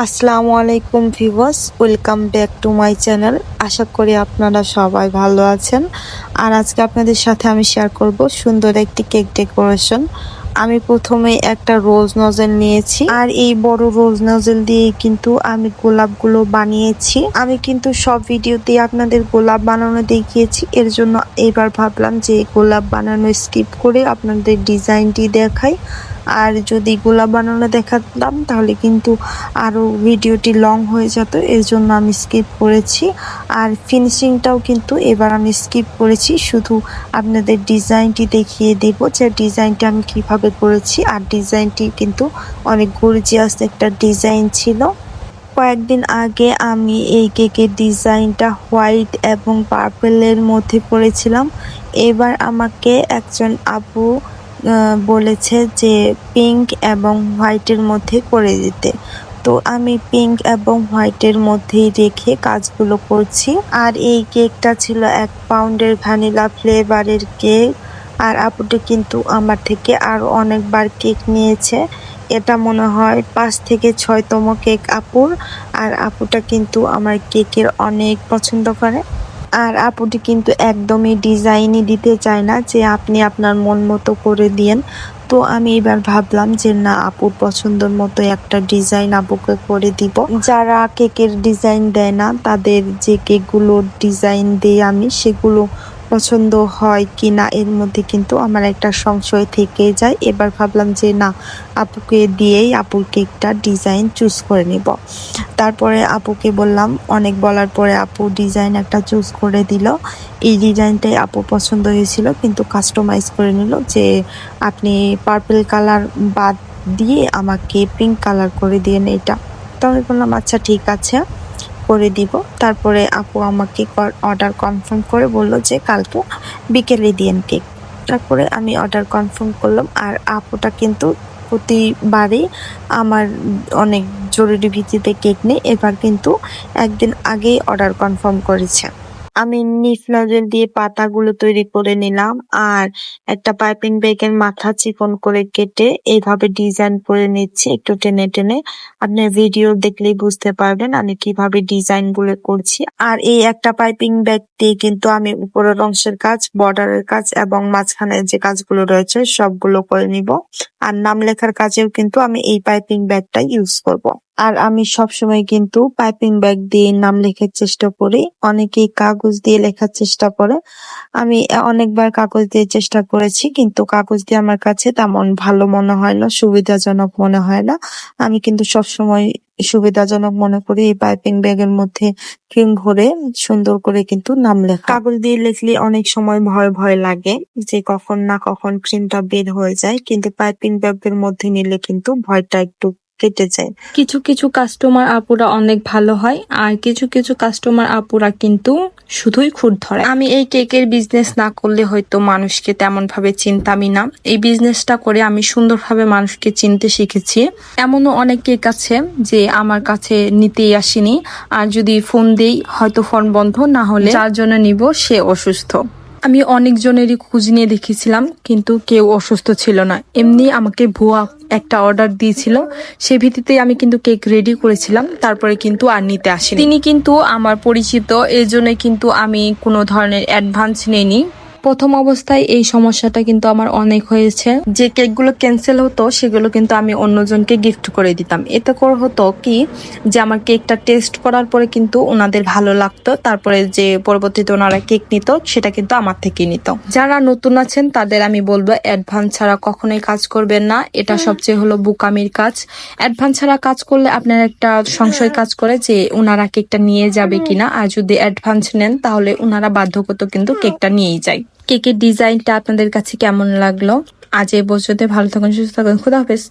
আসসালামু আলাইকুম viewers, welcome back to my channel. আশা করি আপনারা সবাই ভালো আছেন। আর আজকে আপনাদের সাথে আমি শেয়ার করব সুন্দর একটি কেক ডেকোরেশন আমি প্রথমে একটা রোজ নজেল নিয়েছি। আর এই বড় রোজ নজেল দিয়ে কিন্তু আমি গোলাপগুলো বানিয়েছি। আমি কিন্তু সব ভিডিওতে আপনাদের গোলাপ বানানো দেখিয়েছি। এর জন্য এবার ভাবলাম যে গোলাপ বানানো স্কিপ করে আপনাদের ডিজাইনটি দেখাই। আর যদি গোলাপ বানানো দেখাতাম, তাহলে কিন্তু আরও ভিডিওটি লং হয়ে যেত এর জন্য আমি স্কিপ করেছি। আর ফিনিশিংটাও কিন্তু এবার আমি স্কিপ করেছি, শুধু আপনাদের ডিজাইনটি দেখিয়ে দেব যে ডিজাইনটা আমি কীভাবে করেছি। আর ডিজাইনটি কিন্তু অনেক গর্জিয়াস একটা ডিজাইন ছিল। কয়েকদিন আগে আমি এই কেকের ডিজাইনটা হোয়াইট এবং পার্পেলের মধ্যে করেছিলাম। এবার আমাকে একজন আপু বলেছে যে পিঙ্ক এবং হোয়াইটের মধ্যে করে দিতে। তো আমি পিঙ্ক এবং হোয়াইটের মধ্যেই রেখে কাজগুলো করছি। আর এই কেকটা ছিল এক পাউন্ডের ভ্যানিলা ফ্লেভারের কেক। আর আপুটি কিন্তু আমার থেকে আরও অনেকবার কেক নিয়েছে। এটা মনে হয় পাঁচ থেকে ছয়তম কেক আপুর। আর আপুটা কিন্তু আমার কেকের অনেক পছন্দ করে। আর আপুটি কিন্তু একদমই ডিজাইনই দিতে চায় না যে আপনি আপনার মন মতো করে দিয়েন। তো আমি এবার ভাবলাম যে না, আপুর পছন্দের মতো একটা ডিজাইন আপুকে করে দিব। যারা কেকের ডিজাইন দেয় না, তাদের যে কেকগুলোর ডিজাইন দিয়ে আমি, সেগুলো পছন্দ হয় কি না এর মধ্যে কিন্তু আমার একটা সংশয় থেকে যায়। এবার ভাবলাম যে না, আপুকে দিয়েই আপুর কেকটা ডিজাইন চুজ করে নিব। তারপরে আপুকে বললাম, অনেক বলার পরে আপু ডিজাইন একটা চুজ করে দিল। এই ডিজাইনটাই আপু পছন্দ হয়েছিল, কিন্তু কাস্টমাইজ করে নিল যে আপনি পার্পল কালার বাদ দিয়ে আমাকে পিঙ্ক কালার করে দিয়েন এটা। তো আমি বললাম আচ্ছা ঠিক আছে। করে দিব। তারপরে আপু আমাকে অর্ডার কনফার্ম করে বলল যে কালকে বিকেলে দিয়েন কেক তারপরে আমি অর্ডার কনফার্ম করলাম আর আপুটা কিন্তু প্রতিবারই আমার অনেক জরুরি ভিত্তিতে কেক নেই এবার কিন্তু একদিন আগেই অর্ডার কনফার্ম করেছে। আমি নিফ নজেল দিয়ে পাতাগুলো তৈরি করে নিলাম আর একটা পাইপিং ব্যাগের মাথা চিকন করে কেটে এইভাবে ডিজাইন করে নিচ্ছি একটু টেনে টেনে। আপনি ভিডিও দেখলেই বুঝতে পারবেন আমি কীভাবে ডিজাইনগুলো করছি। আর এই একটা পাইপিং ব্যাগ দিয়ে কিন্তু আমি উপরের অংশের কাজ, বর্ডারের কাজ এবং মাঝখানে যে কাজগুলো রয়েছে সবগুলো করে নিব। আর নাম লেখার কাজেও কিন্তু আমি এই পাইপিং ব্যাগটা ইউজ করব। আর আমি সবসময় কিন্তু পাইপিং ব্যাগ দিয়ে নাম লেখার চেষ্টা করি। অনেকেই কাগজ দিয়ে লেখার চেষ্টা করে। আমি অনেকবার কাগজ দিয়ে চেষ্টা করেছি, কিন্তু কাগজ দিয়ে আমার কাছে তেমন ভালো মনে হয় না, সুবিধাজনক মনে হয় না। আমি কিন্তু সবসময় সুবিধাজনক মনে করি এই পাইপিং ব্যাগের মধ্যে ক্রিম ভরে সুন্দর করে কিন্তু নাম লেখা। কাগজ দিয়ে লিখলে অনেক সময় ভয় ভয় লাগে যে কখন না কখন ক্রিমটা বের হয়ে যায়, কিন্তু পাইপিং ব্যাগের মধ্যে নিলে কিন্তু ভয়টা একটু কেটে যায় কিছু কিছু কাস্টমার আপুরা অনেক ভালো হয় আর কিছু কিছু কাস্টমার আপুরা কিন্তু শুধুই খুঁত ধরে। আমি এই কেকের বিজনেস না করলে হয়তো মানুষকে তেমন ভাবে চিনতামই না। এই বিজনেসটা করে আমি সুন্দরভাবে মানুষকে চিনতে শিখেছি। এমনও অনেক কেক আছে যে আমার কাছে নিতেই আসেনি। আর যদি ফোন দেই হয়তো ফোন বন্ধ না হলে যার জন্য নিব সে অসুস্থ। আমি অনেকজনেরই খোঁজ নিয়ে দেখেছিলাম, কিন্তু কেউ অসুস্থ ছিল না। এমনি আমাকে ভুয়া একটা অর্ডার দিয়েছিল, সে ভিত্তিতে আমি কিন্তু কেক রেডি করেছিলাম, তারপরে কিন্তু আর নিতে আসি তিনি কিন্তু আমার পরিচিত এই জন্য কিন্তু আমি কোনো ধরনের অ্যাডভান্স নেইনি। প্রথম অবস্থায় এই সমস্যাটা কিন্তু আমার অনেক হয়েছে। যে কেকগুলো ক্যান্সেল হতো সেগুলো কিন্তু আমি অন্যজনকে গিফট করে দিতাম। এতে করে হতো কি যে আমার কেকটা টেস্ট করার পরে কিন্তু ওনাদের ভালো লাগতো তারপরে যে পরবর্তীতে ওনারা কেক নিত সেটা কিন্তু আমার থেকেই নিত। যারা নতুন আছেন তাদের আমি বলব অ্যাডভান্স ছাড়া কখনোই কাজ করবেন না। এটা সবচেয়ে হলো বুকামির কাজ। অ্যাডভান্স ছাড়া কাজ করলে আপনার একটা সংশয় কাজ করে যে ওনারা কেকটা নিয়ে যাবে কিনা। আর যদি অ্যাডভান্স নেন তাহলে ওনারা বাধ্যগত কিন্তু কেকটা নিয়েই যায়। কেকের ডিজাইনটা আপনাদের কাছে কেমন লাগল? আজ এই পর্যন্ত ভালো থাকুন, সুস্থ থাকুন, খুদা হাফেজ।